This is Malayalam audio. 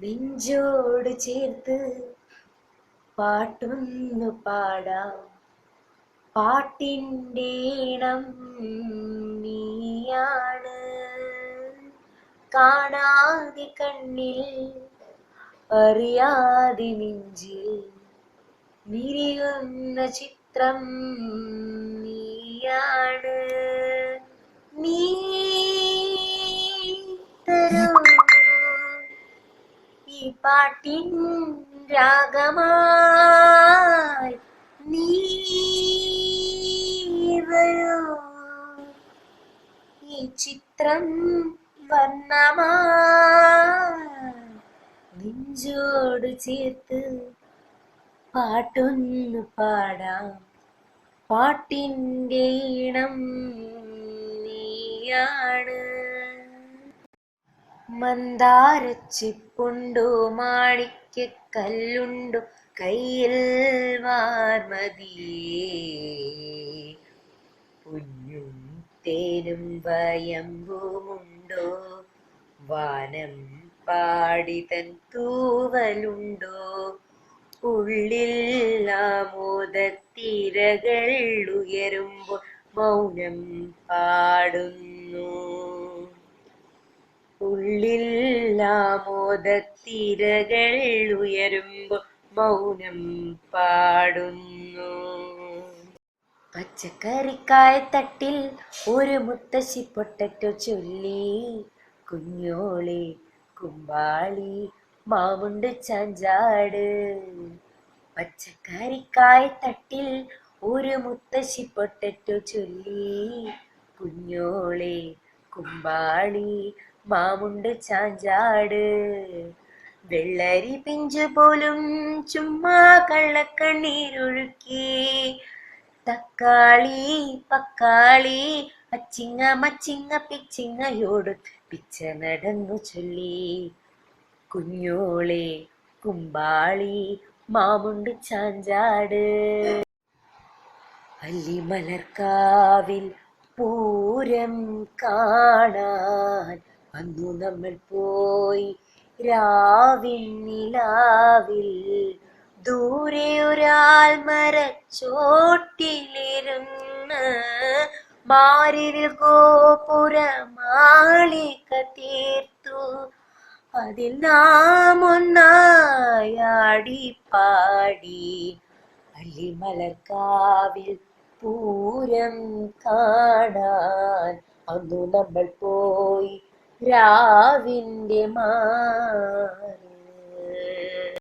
നെഞ്ചോട് ചേർത്ത് പാട്ടൊന്നു പാടാം. പാട്ടിന്റെ ഇണം നീയാണ്. കാണാതെ കണ്ണിൽ അറിയാതെ നെഞ്ചിൽ നിരിയുന്ന ചിത്രം നീയാണ്. പാട്ടിൻ രാഗമായി നീ വരൂ. ഈ ചിത്രം വർണമായി ചേർത്ത് പാട്ടൊന്നു പാടാം. പാട്ടിന്റെ ഇണം നീയാണ്. മന്ദാരച്ചിപ്പുണ്ടോ മാണിക്കല്ലുണ്ടോ കയ്യിൽ വാർമതിയേ. പുഞ്ഞും തേനും വയമ്പുമുണ്ടോ വാനം പാടിതൻ തൂവലുണ്ടോ. ഉള്ളിൽ ആമോദത്തിരകൾ ഉയരുമ്പോൾ മൗനം പാടുന്നു. ഉള്ളിൽ ഉയരുമ്പോൾ മൗനം പാടുന്നു. പച്ചക്കറിക്കായ തട്ടിൽ ഒരു മുത്തശ്ശി പൊട്ടറ്റോ ചൊല്ലി. കുഞ്ഞോളി കുമ്പാളി മാമുണ്ട് ചാഞ്ചാട്. പച്ചക്കറിക്കായ തട്ടിൽ ഒരു മുത്തശ്ശി പൊട്ടറ്റോ ചൊല്ലി. കുഞ്ഞോളി കുമ്പാളി മാമുണ്ട് ചാഞ്ചാട്. വെള്ളരി പിഞ്ചു പോലും ചുമ്മാ കള്ളക്കണ്ണീരൊഴുക്കി. തക്കാളി പക്കാളി അച്ചിങ്ങ മച്ചിങ്ങ പിച്ചിങ്ങയോട് പിച്ച നടന്നു ചൊല്ലി. കുഞ്ഞോളെ കുമ്പാളി മാമുണ്ട് ചാഞ്ചാട്. അല്ലിമലർക്കാവിൽ പൂരം കാണാൻ വന്നു നമ്മൾ പോയി നിലാവിൽ ദൂരെ ഒരാൾ മരച്ചോട്ടിലിരുന്ന് മാരിൽ ഗോപുര മാളിക തീർത്തു. അതിൽ നാം ഒന്നായാടി പാടി അല്ലിമലർക്കാവിൽ പൂരം കാണാൻ. അന്നു നമ്മൾ പോയി രാവിന്റെ മാറി